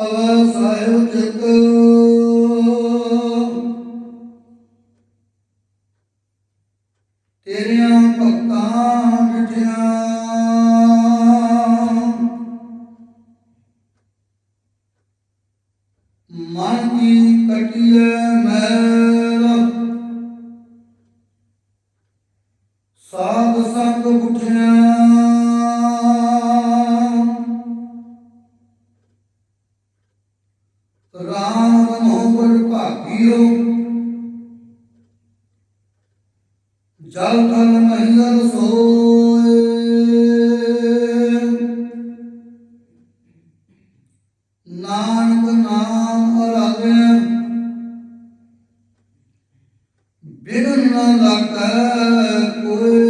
ਅਵ ਸਾਇਉ ਜਗ ਤੇਰਿਆਂ ਭਗਤਾਂ ਮਿਟਿਆਂ ਰਾਮ ਮਨੋਬਲ ਭਾਗਿਓ। ਜਲ ਥਲ ਮਹੀਰ ਨਾਨਕ ਨਾਮ ਅਰਾਧਿਆ ਬਿਨ ਨਾ ਕੋਈ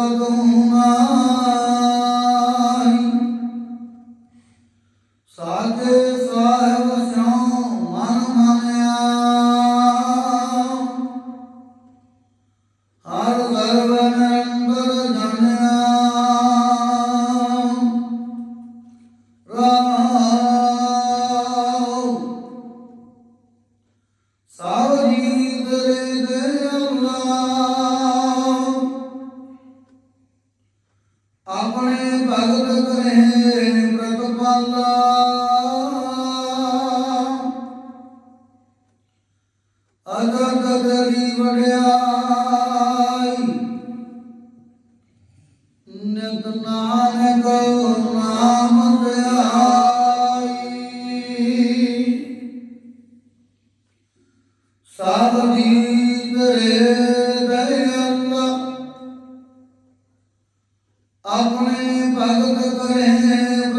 وجوههما ਆਪਣੀ ਭਗਤ ਕਰੇ ਪ੍ਰਤਪਾਲਾ ਅਗਰ ਕਦਰੀ ਵੜਿਆਈ ਨਿਤ ਨਾਨਕ ਨਾਮ ਧਿਆਈ ਸਭ ਜੀਵ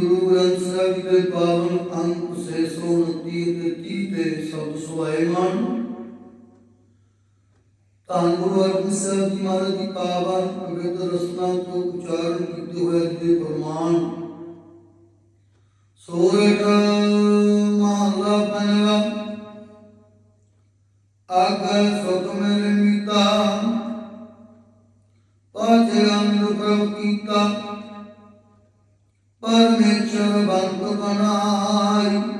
ਗੁਰੂ ਗ੍ਰੰਥ ਸਾਹਿਬ ਦੇ ਪਾਵਨ ਅੰਕ 629 ਤੇ 30 ਤੇ ਸਭ ਸੁਆਇਮਾਨ ਤਾਂ ਗੁਰੂ ਅਰਜਨ ਸਾਹਿਬ ਜੀ ਮਹਾਰਾਜ ਦੀ ਪਾਵਨ ਅਗਤ ਰਸਨਾ ਤੋਂ ਉਚਾਰਨ ਕੀਤੇ ਹੋਏ ਦੇ ਫਰਮਾਨ ਸੋਇਟ ਮਹਲਾ ਪੰਜਵਾ। ਅਗ ਸੁਖ ਮੇਰੇ ਮੀਤਾ। ਪਾਜ ਰਾਮ ਨੂੰ ਪ੍ਰਭ ਕੀਤਾ। ਪਰਮੇਸ਼ਰ ਬੰਤ ਬਣਾਈ।